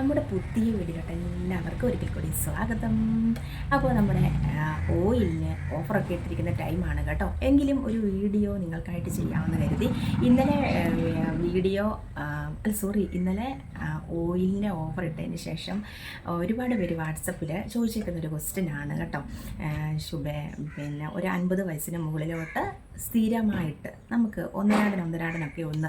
നമ്മുടെ പുതിയ വീഡിയോട്ട് എല്ലാവർക്കും ഒരിക്കൽ കൂടി സ്വാഗതം. അപ്പോൾ നമ്മുടെ ഓയിലിന് ഓഫറൊക്കെ ഇട്ടിരിക്കുന്ന ടൈമാണ് കേട്ടോ. എങ്കിലും ഒരു വീഡിയോ നിങ്ങൾക്കായിട്ട് ചെയ്യാമെന്ന് കരുതി. ഇന്നലെ വീഡിയോ സോറി ഇന്നലെ ഓയിലിന്റെ ഓഫർ ഇട്ടതിന് ശേഷം ഒരുപാട് പേര് വാട്സപ്പിൽ ചോദിച്ചിരിക്കുന്ന ഒരു ക്വസ്റ്റ്യൻ ആണ് കേട്ടോ ശുഭേ പിന്നെ ഒരു അൻപത് വയസ്സിന് മുകളിലോട്ട് സ്ഥിരമായിട്ട് നമുക്ക് ഒന്നരാടൻ ഒന്നരാടനൊക്കെ ഒന്ന്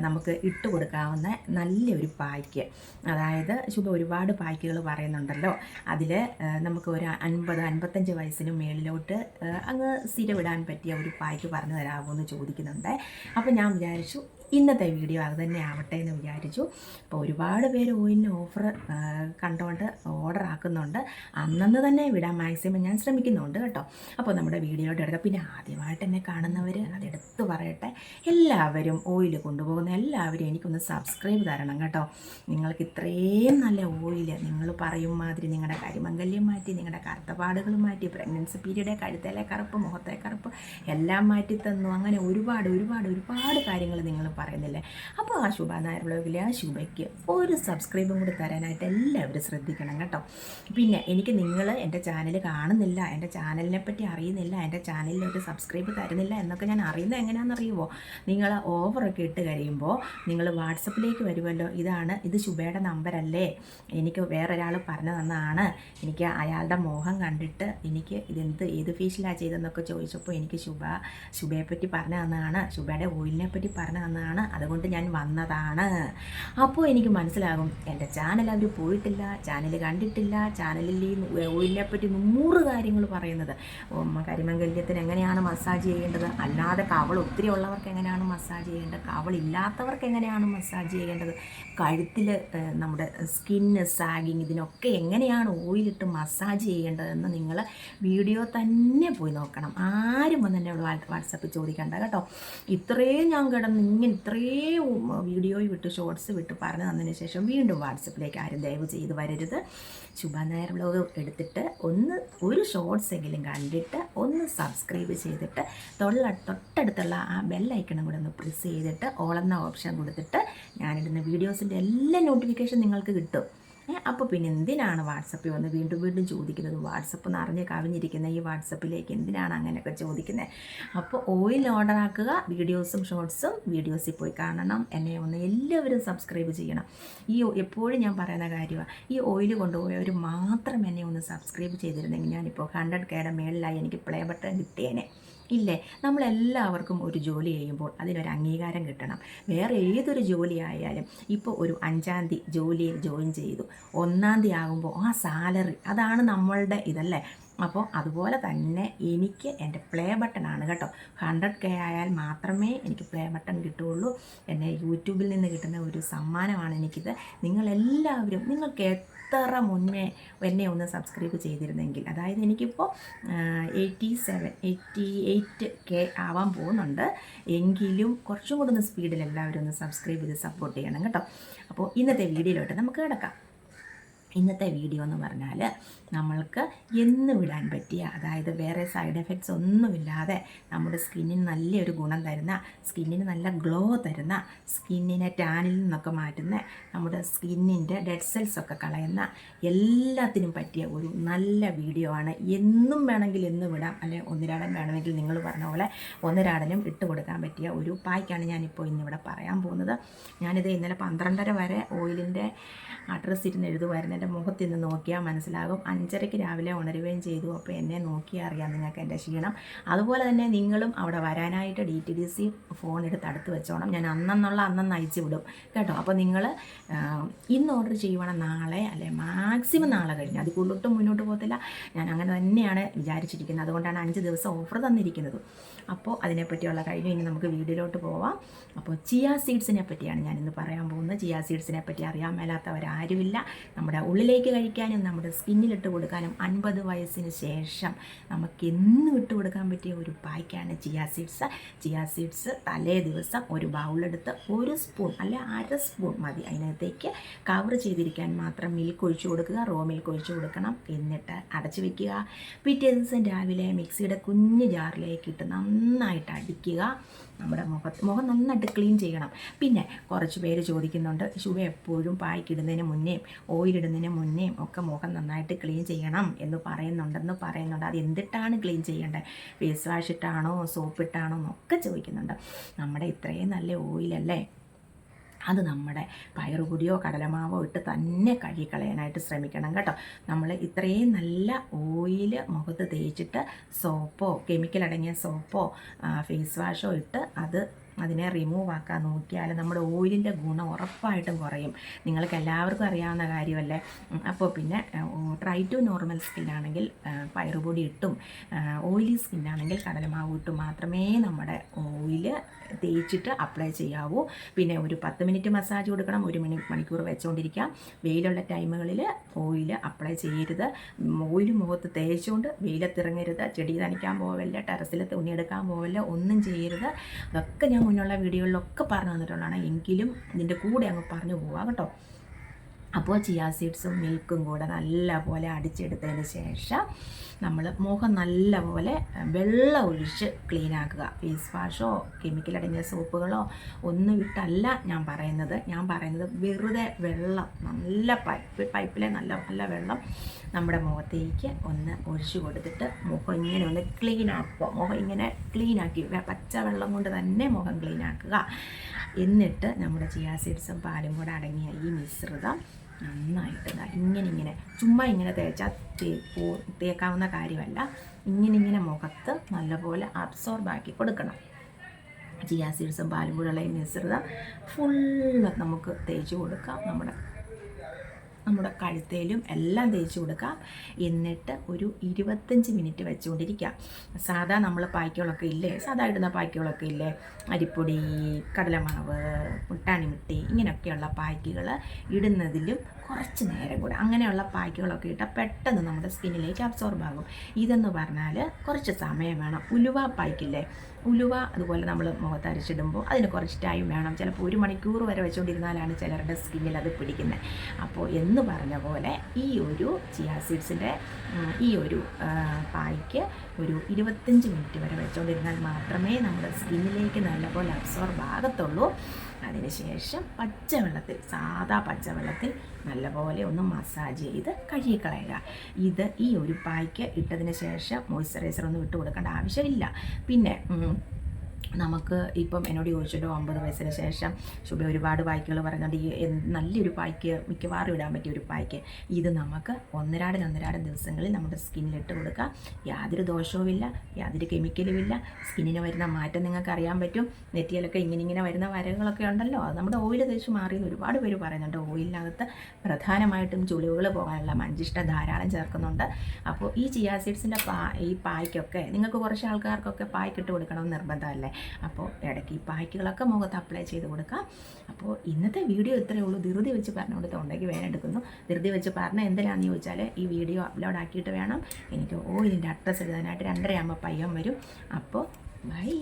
നമുക്ക് ഇട്ട് കൊടുക്കാവുന്ന നല്ലൊരു പായ്ക്ക്. അതായത് ശുഭ ഒരുപാട് പായ്ക്കുകൾ പറയുന്നുണ്ടല്ലോ. അതിൽ നമുക്ക് ഒരു അൻപത് അൻപത്തഞ്ച് വയസ്സിന് മേളിലോട്ട് അങ്ങ് സ്ഥിരം ഇടാൻ പറ്റിയ ഒരു പായ്ക്ക് പറഞ്ഞു തരാമോ എന്ന് ചോദിക്കുന്നുണ്ട്. അപ്പോൾ ഞാൻ വിചാരിച്ചു ഇന്നത്തെ വീഡിയോ അത് തന്നെ ആവട്ടെ എന്ന് വിചാരിച്ചു. അപ്പോൾ ഒരുപാട് പേര് ഓയിലിന് ഓഫർ കണ്ടുകൊണ്ട് ഓർഡർ ആക്കുന്നുണ്ട്. അന്നന്ന് തന്നെ വിടാൻ മാക്സിമം ഞാൻ ശ്രമിക്കുന്നുണ്ട് കേട്ടോ. അപ്പോൾ നമ്മുടെ വീഡിയോയുടെ എടുക്കാം പിന്നെ ആദ്യമായിട്ട് എന്നെ കാണുന്നവർ അതെടുത്ത് പറയട്ടെ. എല്ലാവരും ഓയിൽ കൊണ്ടുപോകുന്ന എല്ലാവരും എനിക്കൊന്ന് സബ്സ്ക്രൈബ് തരണം കേട്ടോ. നിങ്ങൾക്ക് ഇത്രയും നല്ല ഓയിൽ നിങ്ങൾ പറയും മാതിരി നിങ്ങളുടെ കരിമംഗല്യം മാറ്റി നിങ്ങളുടെ കറുത്തപാടുകൾ മാറ്റി പ്രഗ്നൻസി പീരീഡ് കഴുത്തേലെ കറുപ്പ് മുഖത്തെ കറുപ്പ് എല്ലാം മാറ്റി തന്നു. അങ്ങനെ ഒരുപാട് ഒരുപാട് ഒരുപാട് കാര്യങ്ങൾ നിങ്ങൾ പറയുന്നില്ലേ? അപ്പോൾ ആ ശുഭ നായർ ബ്ലോഗിലെ ആ ശുഭയ്ക്ക് ഒരു സബ്സ്ക്രൈബും കൂടി തരാനായിട്ട് എല്ലാവരും ശ്രദ്ധിക്കണം കേട്ടോ. പിന്നെ എനിക്ക് നിങ്ങൾ എന്റെ ചാനൽ കാണുന്നില്ല എന്റെ ചാനലിനെ പറ്റി അറിയുന്നില്ല എന്റെ ചാനലിൽ ഒരു സബ്സ്ക്രൈബ് തരുന്നില്ല എന്നൊക്കെ ഞാൻ അറിയുന്നത് എങ്ങനെയാണെന്നറിയുമോ നിങ്ങൾ ഓവറൊക്കെ ഇട്ട് കഴിയുമ്പോൾ നിങ്ങൾ വാട്സപ്പിലേക്ക് വരുമല്ലോ. ഇതാണ് ഇത് ശുഭയുടെ നമ്പരല്ലേ എനിക്ക് വേറൊരാൾ പറഞ്ഞു തന്നതാണ്. എനിക്ക് അയാളുടെ മോഹം കണ്ടിട്ട് എനിക്ക് ഇതെന്ത് ഏത് ഫീസിലാണ് ചെയ്തതെന്നൊക്കെ ചോദിച്ചപ്പോൾ എനിക്ക് ശുഭ ശുഭയെ പറ്റി പറഞ്ഞു തന്നതാണ്. ശുഭയുടെ ഓയിലിനെ പറ്റി പറഞ്ഞു തന്നതാണ്. അതുകൊണ്ട് ഞാൻ വന്നതാണ്. അപ്പോൾ എനിക്ക് മനസ്സിലാകും എന്റെ ചാനൽ അവർ പോയിട്ടില്ല ചാനൽ കണ്ടിട്ടില്ല ചാനലിൽ ഈ ഓയിലിനെപ്പറ്റി നൂറ് കാര്യങ്ങൾ പറയുന്നത്. കരിമംഗല്യത്തിന് എങ്ങനെയാണ് മസാജ് ചെയ്യേണ്ടത്? അല്ലാതെ കവൾ ഒത്തിരി ഉള്ളവർക്ക് എങ്ങനെയാണ് മസാജ് ചെയ്യേണ്ടത്? കവൾ ഇല്ലാത്തവർക്ക് എങ്ങനെയാണ് മസാജ് ചെയ്യേണ്ടത്? കഴുത്തിൽ നമ്മുടെ സ്കിന്ന് സാഗിങ് ഇതിനൊക്കെ എങ്ങനെയാണ് ഓയിലിട്ട് മസാജ് ചെയ്യേണ്ടതെന്ന് നിങ്ങൾ വീഡിയോ തന്നെ പോയി നോക്കണം. ആരും വന്ന് എന്നെ വാട്സപ്പിൽ ചോദിക്കണ്ട കേട്ടോ. ഇത്രയും ഞാൻ കിടന്ന് ഇങ്ങനെ ഇത്രയും വീഡിയോ വിട്ട് ഷോർട്സ് വിട്ട് പറഞ്ഞു തന്നതിന് ശേഷം വീണ്ടും വാട്സപ്പിലേക്ക് ആരും ദയവ് ചെയ്ത് വരരുത്. ശുഭ നായർ വ്ലോഗ് എടുത്തിട്ട് ഒന്ന് ഒരു ഷോർട്സ് എങ്കിലും കണ്ടിട്ട് ഒന്ന് സബ്സ്ക്രൈബ് ചെയ്തിട്ട് തൊള്ള തൊട്ടടുത്തുള്ള ആ ബെല്ലൈക്കണം കൂടെ ഒന്ന് പ്രസ് ചെയ്തിട്ട് ഓളെന്ന ഓപ്ഷൻ കൊടുത്തിട്ട് ഞാനിടുന്ന വീഡിയോസിന്റെ എല്ലാ നോട്ടിഫിക്കേഷൻ നിങ്ങൾക്ക് കിട്ടും. അപ്പോൾ പിന്നെ എന്തിനാണ് വാട്സപ്പിൽ വന്ന് വീണ്ടും വീണ്ടും ചോദിക്കുന്നത്? വാട്സപ്പ് നിറഞ്ഞ് കവിഞ്ഞിരിക്കുന്ന ഈ വാട്സപ്പിലേക്ക് എന്തിനാണ് അങ്ങനെയൊക്കെ ചോദിക്കുന്നത്? അപ്പോൾ ഓയിൽ ഓർഡർ ആക്കുക വീഡിയോസും ഷോർട്സും വീഡിയോസിൽ പോയി കാണണം. എന്നെ ഒന്ന് എല്ലാവരും സബ്സ്ക്രൈബ് ചെയ്യണം. ഈ എപ്പോഴും ഞാൻ പറയുന്ന കാര്യമാണ് ഈ ഓയിൽ കൊണ്ടുപോയവർ മാത്രം എന്നെ ഒന്ന് സബ്സ്ക്രൈബ് ചെയ്തിരുന്നെങ്കിൽ ഞാനിപ്പോൾ ഹൺഡ്രഡ് കെയുടെ മേളിലായി എനിക്ക് പ്ലേ ബട്ടൺ കിട്ടിയേനെ. ഇല്ലേ? നമ്മളെല്ലാവർക്കും ഒരു ജോലി ചെയ്യുമ്പോൾ അതിനൊരു അംഗീകാരം കിട്ടണം. വേറെ ഏതൊരു ജോലി ആയാലും ഇപ്പോൾ ഒരു അഞ്ചാം തീയതി ജോലിയിൽ ജോയിൻ ചെയ്തു. ഒന്നാം തീയതി ആകുമ്പോൾ ആ സാലറി അതാണ് നമ്മളുടെ ഇതല്ലേ? അപ്പോൾ അതുപോലെ തന്നെ എനിക്ക് എന്റെ പ്ലേ ബട്ടൺ ആണ് കേട്ടോ. ഹൺഡ്രഡ് കെ ആയാൽ മാത്രമേ എനിക്ക് പ്ലേ ബട്ടൺ കിട്ടുകയുള്ളൂ. എന്നെ യൂട്യൂബിൽ നിന്ന് കിട്ടുന്ന ഒരു സമ്മാനമാണ് എനിക്കിത്. നിങ്ങളെല്ലാവരും നിങ്ങൾക്ക് എത്ര മുന്നേ എന്നെ ഒന്ന് സബ്സ്ക്രൈബ് ചെയ്തിരുന്നെങ്കിൽ അതായത് എനിക്കിപ്പോൾ eighty seven eighty eight K ആവാൻ പോകുന്നുണ്ട്. എങ്കിലും കുറച്ചും കൂടെ ഒന്ന് സ്പീഡിൽ എല്ലാവരും ഒന്ന് സബ്സ്ക്രൈബ് ചെയ്ത് സപ്പോർട്ട് ചെയ്യണം കേട്ടോ. അപ്പോൾ ഇന്നത്തെ വീഡിയോയിലോട്ട് നമുക്ക് കിടക്കാം. ഇന്നത്തെ വീഡിയോ എന്ന് പറഞ്ഞാൽ നമ്മൾക്ക് എന്ന് വിടാൻ പറ്റിയ അതായത് വേറെ സൈഡ് എഫക്ട്സ് ഒന്നുമില്ലാതെ നമ്മുടെ സ്കിന്നിന് നല്ലൊരു ഗുണം തരുന്ന സ്കിന്നിന് നല്ല ഗ്ലോ തരുന്ന സ്കിന്നിനെ ടാനിൽ നിന്നൊക്കെ മാറ്റുന്ന നമ്മുടെ സ്കിന്നിന്റെ ഡെഡ് സെൽസ് ഒക്കെ കളയുന്ന എല്ലാത്തിനും പറ്റിയ ഒരു നല്ല വീഡിയോ ആണ്. എന്നും വേണമെങ്കിൽ എന്ന് വിടാം. അല്ലെ ഒന്നിരാടൻ വേണമെങ്കിൽ നിങ്ങൾ പറഞ്ഞ പോലെ ഒന്നിരാടനും ഇട്ട് കൊടുക്കാൻ പറ്റിയ ഒരു പായ്ക്കാണ് ഞാനിപ്പോൾ ഇന്നിവിടെ പറയാൻ പോകുന്നത്. ഞാനിത് ഇന്നലെ പന്ത്രണ്ടര വരെ ഓയിലിന്റെ അഡ്രസ്സ് ഇരുന്ന് എഴുതുമായിരുന്നു എന്റെ മുഖത്തിൽ ഇന്ന് നോക്കിയാൽ മനസ്സിലാകും. അഞ്ചരയ്ക്ക് രാവിലെ ഉണരുകയും ചെയ്തു. അപ്പോൾ എന്നെ നോക്കിയാൽ അറിയാം നിങ്ങൾക്ക് എന്റെ ക്ഷീണം. അതുപോലെ തന്നെ നിങ്ങളും അവിടെ വരാനായിട്ട് D T D C phone എടുത്ത് അടുത്ത് വെച്ചോണം. ഞാൻ അന്നെന്നുള്ള അന്നെന്ന് അയച്ചു വിടും. കേട്ടോ? അപ്പോൾ നിങ്ങൾ ഇന്ന് ഓർഡർ ചെയ്യുവാണെങ്കിൽ നാളെ അല്ലെ മാക്സിമം നാളെ കഴിഞ്ഞ്. അത് കൂടുതലും മുന്നോട്ട് പോകത്തില്ല. ഞാൻ അങ്ങനെ തന്നെയാണ് വിചാരിച്ചിരിക്കുന്നത്. അതുകൊണ്ടാണ് അഞ്ച് ദിവസം ഓഫർ തന്നിരിക്കുന്നത്. അപ്പോൾ അതിനെപ്പറ്റിയുള്ള കഴിഞ്ഞു ഇനി നമുക്ക് വീഡിയോയിലോട്ട് പോവാം. അപ്പോൾ ചിയ സീഡ്സിനെ പറ്റിയാണ് ഞാനിന്ന് പറയാൻ പോകുന്നത്. ചിയ സീഡ്സിനെ പറ്റി അറിയാൻ മേലാത്തവരാരുമില്ല. നമ്മുടെ ഉള്ളിലേക്ക് കഴിക്കാനും നമ്മുടെ സ്കിന്നിലിട്ട് കൊടുക്കാനും അൻപത് വയസ്സിന് ശേഷം നമുക്ക് എന്നും ഇട്ട് കൊടുക്കാൻ പറ്റിയ ഒരു പായ്ക്കാണ് ചിയ സീഡ്സ്. ചിയ സീഡ്സ് തലേ ദിവസം ഒരു ബൗളെടുത്ത് ഒരു സ്പൂൺ അല്ല അര സ്പൂൺ മതി. അതിനകത്തേക്ക് കവർ ചെയ്തിരിക്കാൻ മാത്രം മിൽക്ക് ഒഴിച്ചു കൊടുക്കുക. റോ മിൽക്ക് ഒഴിച്ചു കൊടുക്കണം. എന്നിട്ട് അടച്ചു വെക്കുക. പിറ്റേ ദിവസം രാവിലെ മിക്സിയുടെ കുഞ്ഞ് ജാറിലേക്ക് ഇട്ട് നന്നായിട്ട് അടിക്കുക. നമ്മുടെ മുഖത്ത് മുഖം നന്നായിട്ട് ക്ലീൻ ചെയ്യണം. പിന്നെ കുറച്ച് പേര് ചോദിക്കുന്നുണ്ട് ശുഭ എപ്പോഴും പായ്ക്കിടുന്നതിന് മുന്നേയും ഓയിലിടുന്നതിന് മുന്നേയും ഒക്കെ മുഖം നന്നായിട്ട് ക്ലീൻ ചെയ്യണം എന്ന് പറയുന്നുണ്ടെന്ന് പറയുന്നുണ്ട്. അത് എന്തിട്ടാണ് ക്ലീൻ ചെയ്യേണ്ടത്? ഫേസ് വാഷ് ഇട്ടാണോ സോപ്പ് ഇട്ടാണോ എന്നൊക്കെ ചോദിക്കുന്നുണ്ട്. നമ്മുടെ ഇത്രയും നല്ല ഓയിലല്ലേ അത് നമ്മുടെ പയറുപൊടിയോ കടലമാവോ ഇട്ട് തന്നെ കഴുകിക്കളയാനായിട്ട് ശ്രമിക്കണം കേട്ടോ. നമ്മൾ ഇത്രയും നല്ല ഓയിൽ മുഖത്ത് തേച്ചിട്ട് സോപ്പോ കെമിക്കൽ അടങ്ങിയ സോപ്പോ ഫേസ് വാഷോ ഇട്ട് അത് അതിനെ റിമൂവ് ആക്കാൻ നോക്കിയാൽ നമ്മുടെ ഓയിലിന്റെ ഗുണം ഉറപ്പായിട്ടും കുറയും. നിങ്ങൾക്ക് എല്ലാവർക്കും അറിയാവുന്ന കാര്യമല്ലേ? അപ്പോൾ പിന്നെ ട്രൈ ടു നോർമൽ സ്കിന്നാണെങ്കിൽ പയറുപൊടി ഇട്ടും ഓയിലി സ്കിന്നാണെങ്കിൽ കടലമാവ് ഇട്ടും മാത്രമേ നമ്മുടെ ഓയിൽ തേച്ചിട്ട് അപ്ലൈ ചെയ്യാവൂ. പിന്നെ ഒരു പത്ത് മിനിറ്റ് മസാജ് കൊടുക്കണം ഒരു മണി മണിക്കൂർ വെച്ചുകൊണ്ടിരിക്കാം വെയിലുള്ള ടൈമുകളിൽ ഓയിൽ അപ്ലൈ ചെയ്യരുത്. ഓയിൽ മുഖത്ത് തേച്ചുകൊണ്ട് വെയിലത്തിറങ്ങരുത്. ചെടി നനയ്ക്കാൻ പോവല്ല ടെറസിൽ തുണിയെടുക്കാൻ പോവല്ല ഒന്നും ചെയ്യരുത്. അതൊക്കെ ഞാൻ മുന്നുള്ള വീഡിയോകളിലൊക്കെ പറഞ്ഞു തന്നിട്ടുള്ളതാണ്. എങ്കിലും ഇതിന്റെ കൂടെ അങ്ങ് പറഞ്ഞു പോവാം കേട്ടോ. അപ്പോൾ ചിയാ സീഡ്സും മിൽക്കും കൂടെ നല്ലപോലെ അടിച്ചെടുത്തതിന് ശേഷം നമ്മൾ മുഖം നല്ലപോലെ വെള്ളം ഒഴിച്ച് ക്ലീൻ ആക്കുക. ഫേസ് വാഷോ കെമിക്കൽ അടങ്ങിയ സോപ്പുകളോ ഒന്നും ഇട്ടല്ല ഞാൻ പറയുന്നത്. ഞാൻ പറയുന്നത് വെറുതെ വെള്ളം നല്ല പൈപ്പ് പൈപ്പിലെ നല്ല നല്ല വെള്ളം നമ്മുടെ മുഖത്തേക്ക് ഒന്ന് ഒഴിച്ചു കൊടുത്തിട്ട് മുഖം ഇങ്ങനെ ഒന്ന് ക്ലീൻ ആക്കുക. മുഖം ഇങ്ങനെ ക്ലീൻ ആക്കി പച്ച വെള്ളം കൊണ്ട് തന്നെ മുഖം ക്ലീൻ ആക്കുക. എന്നിട്ട് നമ്മുടെ ചിയാ സീഡ്സും പാലും കൂടെ അടങ്ങിയ ഈ മിശ്രിതം നന്നായിട്ട് ഇങ്ങനെ ഇങ്ങനെ ചുമ്മാ ഇങ്ങനെ തേച്ചാൽ തേ പോ- തേക്കാവുന്ന കാര്യമല്ല. ഇങ്ങനെ ഇങ്ങനെ മുഖത്ത് നല്ലപോലെ അബ്സോർബ് ആക്കി കൊടുക്കണം. ചിയാ സീഡ്സും പാലും കൂടെയുള്ള ഈ മിശ്രിതം ഫുള്ള് നമുക്ക് തേച്ച് കൊടുക്കാം. നമ്മുടെ നമ്മുടെ കഴുത്തേലും എല്ലാം തേച്ച് കൊടുക്കാം. എന്നിട്ട് ഒരു ഇരുപത്തഞ്ച് മിനിറ്റ് വെച്ചുകൊണ്ടിരിക്കാം. സാധാ നമ്മൾ പായ്ക്കുകളൊക്കെ ഇല്ലേ? സാധാ ഇടുന്ന പായ്ക്കുകളൊക്കെ ഇല്ലേ? അരിപ്പൊടി കടലമാവ് മുട്ടാണി മിട്ടി ഇങ്ങനെയൊക്കെയുള്ള പായ്ക്കുകൾ ഇടുന്നതിലും കുറച്ച് നേരം കൂടെ അങ്ങനെയുള്ള പായ്ക്കുകളൊക്കെ ഇട്ടാൽ പെട്ടെന്ന് നമ്മുടെ സ്കിന്നിലേക്ക് അബ്സോർബ് ആകും. ഇതെന്ന് പറഞ്ഞാൽ കുറച്ച് സമയം വേണം. ഉലുവ പായ്ക്കില്ലേ? ഉലുവ അതുപോലെ നമ്മൾ മുഖത്ത് അരച്ചിടുമ്പോൾ അതിന് കുറച്ച് ടൈം വേണം. ചിലപ്പോൾ ഒരു മണിക്കൂർ വരെ വെച്ചുകൊണ്ടിരുന്നാലാണ് ചിലരുടെ സ്കിന്നിൽ അത് പിടിക്കുന്നത് അപ്പോൾ എന്ന് പറഞ്ഞ പോലെ ഈ ഒരു ചിയാ സീഡ്സിന്റെ ഈ ഒരു പായ്ക്ക് ഒരു ഇരുപത്തഞ്ച് മിനിറ്റ് വരെ വെച്ചുകൊണ്ടിരുന്നാൽ മാത്രമേ നമ്മുടെ സ്കിന്നിലേക്ക് നല്ലപോലെ അബ്സോർബ് ആകത്തുള്ളൂ. അതിനുശേഷം പച്ചവെള്ളത്തിൽ സാധാ പച്ചവെള്ളത്തിൽ നല്ലപോലെ ഒന്ന് മസാജ് ചെയ്ത് കഴുകിക്കളയുക. ഇത് ഈ ഒരു പായ്ക്ക് ഇട്ടതിന് ശേഷം മോയ്സ്ചറൈസർ ഒന്നും ഇട്ട് കൊടുക്കേണ്ട ആവശ്യമില്ല. പിന്നെ നമുക്ക് ഇപ്പം എന്നോട് ചോദിച്ചിട്ട് ഒമ്പത് വയസ്സിന് ശേഷം ശുഭ ഒരുപാട് പായ്ക്കുകൾ പറഞ്ഞുകൊണ്ട് ഈ നല്ലൊരു പായ്ക്ക് മിക്കവാറും ഇടാൻ പറ്റിയ ഒരു പായ്ക്ക്. ഇത് നമുക്ക് ഒന്നരാടൻ ഒന്നരാടൻ ദിവസങ്ങളിൽ നമ്മുടെ സ്കിന്നിലിട്ട് കൊടുക്കാം. യാതൊരു ദോഷവുമില്ല യാതൊരു കെമിക്കലും ഇല്ല സ്കിന്നിന് വരുന്ന മാറ്റം നിങ്ങൾക്ക് അറിയാൻ പറ്റും. നെറ്റിയിലൊക്കെ ഇങ്ങനെ ഇങ്ങനെ വരുന്ന വരകളൊക്കെ ഉണ്ടല്ലോ. അത് നമ്മുടെ ഓയിൽ തേച്ച് മാറിയെന്ന് ഒരുപാട് പേര് പറയുന്നുണ്ട്. ഓയിലിനകത്ത് പ്രധാനമായിട്ടും ചുളിവുകൾ പോകാനുള്ള മഞ്ചിഷ്ട ധാരാളം ചേർക്കുന്നുണ്ട്. അപ്പോൾ ഈ ചിയാ സീഡ്സിന്റെ പാ ഈ പായ്ക്കൊക്കെ നിങ്ങൾക്ക് കുറച്ച് ആൾക്കാർക്കൊക്കെ പായ്ക്കിട്ട് കൊടുക്കണമെന്ന് നിർബന്ധമല്ലേ? അപ്പോൾ ഇടയ്ക്ക് ഈ പായ്ക്കുകളൊക്കെ മുഖത്ത് അപ്ലൈ ചെയ്ത് കൊടുക്കാം. അപ്പോൾ ഇന്നത്തെ വീഡിയോ ഇത്രയേ ഉള്ളൂ. ധൃതി വെച്ച് പറഞ്ഞുകൊണ്ട് തൊണ്ടയ്ക്ക് വേണം എടുക്കുന്നു. ധൃതി വെച്ച് പറഞ്ഞ എന്തിനാണെന്ന് ചോദിച്ചാൽ ഈ വീഡിയോ അപ്ലോഡ് ആക്കിയിട്ട് വേണം. എനിക്ക് ഓ ഇതിന്റെ അഡ്രസ്സ് എഴുതാനായിട്ട് രണ്ടര ആകുമ്പോൾ പയ്യൻ വരും. അപ്പോൾ ബൈ